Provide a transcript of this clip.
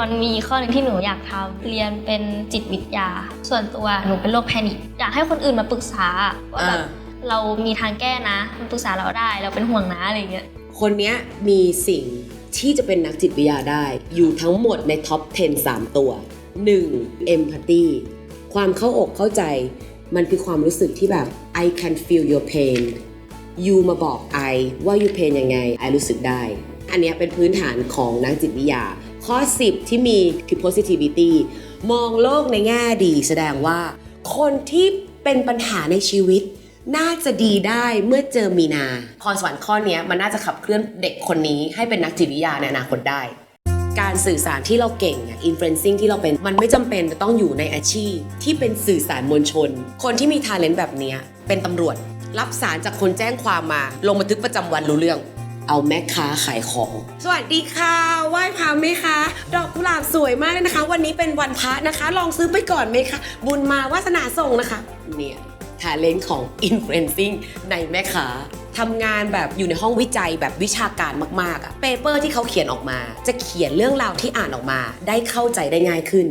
มันมีข้อหนึ่งที่หนูอยากทำเรียนเป็นจิตวิทยา ส่วนตัวหนูเป็นโรคแพนิคอยากให้คนอื่นมาปรึกษาว่าแบบอ่าเรามีทางแก้นะมันปรึกษาเราได้เราเป็นห่วงนะอะไรเงี้ยคนเนี้ยมีสิ่งที่จะเป็นนักจิตวิทยาได้ อยู่ทั้งหมดในท็อป 10 3 ตัว 1. empathy ความเข้าอกเข้าใจ มันคือความรู้สึกที่แบบ I can feel your pain you มาบอก I ว่า you pain ยังไง I รู้สึกได้ อันเนี้ยเป็นพื้นฐานของนักจิตวิทยา ข้อ 10 ที่มีคือ positivity มองโลกในแง่ดีแสดงว่า คนที่เป็นปัญหาในชีวิต น่าจะดีได้เมื่อเจอมีนา พรสวรรค์ข้อนี้มันน่าจะขับเคลื่อนเด็กคนนี้ให้เป็นนักจิตวิทยาในอนาคตได้ การสื่อสารที่เราเก่งอะ influencing ที่เราเป็น มันไม่จำเป็นจะต้องอยู่ในอาชีพ ที่เป็นสื่อสารมวลชน คนที่มี talent แบบนี้เป็นตำรวจ รับสารจากคนแจ้งความมา ลงบันทึกประจำวันรู้เรื่อง เอาแม่ค้าขายของ สวัสดีค่ะไหว้พระไหมคะ ดอกกุหลาบสวยมากเลยนะคะ วันนี้เป็นวันพระนะคะ ลองซื้อไปก่อนไหมคะ บุญมาวาสนาส่งนะคะ เนี่ยทาเลนของ influencing ในแม่ค้าทำงานแบบอยู่ในห้องวิจัยแบบวิชาการมากๆอะเปเปอร์ที่เขาเขียนออกมา จะเขียนเรื่องราวที่อ่านออกมา ได้เข้าใจได้ง่ายขึ้น